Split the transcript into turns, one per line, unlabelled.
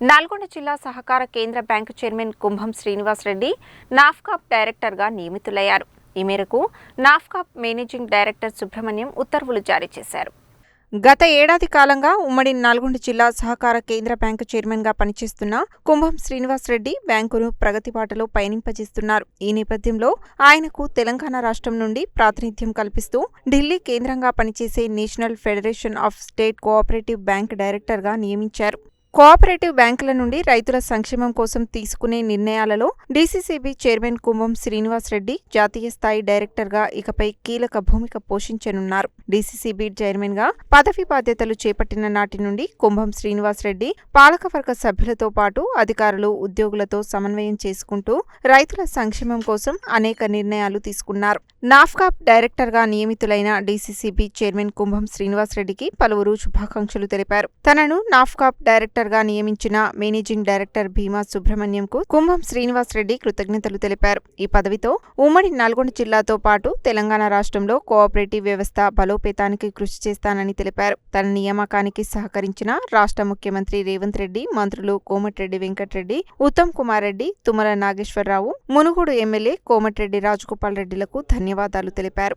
నల్గొండ జిల్లా సహకార కేంద్ర bank chairman Kumbham Srinivas Reddy NAFSCOB డైరెక్టర్గా నియమితులయ్యారు. ఈ మేరకు నాఫ్కాప్ మేనేజింగ్ డైరెక్టర్ సుబ్రహ్మణ్యం ఉత్తర్వులు జారీ చేశారు. గత ఏడాది కాలంగా ఉమ్మడి నల్గొండ జిల్లా సహకార కేంద్ర బ్యాంకు చైర్మన్గా పనిచేస్తున్న కుంభం శ్రీనివాస్ రెడ్డి బ్యాంకును ప్రగతి బాటలో పయనింపజేస్తున్నారు. ఈ నేపథ్యంలో ఆయనకు తెలంగాణ రాష్ట్రం నుండి ప్రాతినిధ్యం కల్పిస్తూ ఢిల్లీ కేంద్రంగా పనిచేసే national federation of state cooperative bank డైరెక్టర్గా నియమించారు. కోఆపరేటివ్ బ్యాంకుల నుండి రైతుల సంక్షేమం కోసం తీసుకునే నిర్ణయాలలో డీసీసీబీ చైర్మన్ కుంభం శ్రీనివాస్ రెడ్డి జాతీయ స్థాయి డైరెక్టర్గా ఇకపై కీలక భూమిక పోషించనున్నారు. డీసీసీబీ చైర్మన్గా పదవి బాధ్యతలు చేపట్టిన నాటి నుండి కుంభం శ్రీనివాస్ రెడ్డి పాలకవర్గ సభ్యులతో పాటు అధికారులు ఉద్యోగులతో సమన్వయం చేసుకుంటూ రైతుల సంక్షేమం కోసం అనేక నిర్ణయాలు తీసుకున్నారు. నాఫ్కాప్ డైరెక్టర్గా నియమితులైన డీసీసీబీ చైర్మన్ కుంభం శ్రీనివాస్ రెడ్డికి పలువురు శుభాకాంక్షలు తెలిపారు. తనను నాఫ్కాప్ డైరెక్టర్గా నియమించిన మేనేజింగ్ డైరెక్టర్ భీమా సుబ్రహ్మణ్యంకు కుంభం శ్రీనివాస్ రెడ్డి కృతజ్ఞతలు తెలిపారు. ఈ పదవితో ఉమ్మడి నల్గొండ జిల్లాతో పాటు తెలంగాణ రాష్ట్రంలో కోఆపరేటివ్ వ్యవస్థ బలోపేతానికి కృషి చేస్తానని తెలిపారు. తన నియామకానికి సహకరించిన రాష్ట్ర ముఖ్యమంత్రి రేవంత్ రెడ్డి మంత్రులు కోమటిరెడ్డి వెంకటరెడ్డి ఉత్తమ్ కుమార్ రెడ్డి తుమ్మల నాగేశ్వరరావు మునుగోడు ఎమ్మెల్యే కోమటిరెడ్డి రాజగోపాల్ రెడ్డిలకు ధన్యవాదాలు తెలిపారు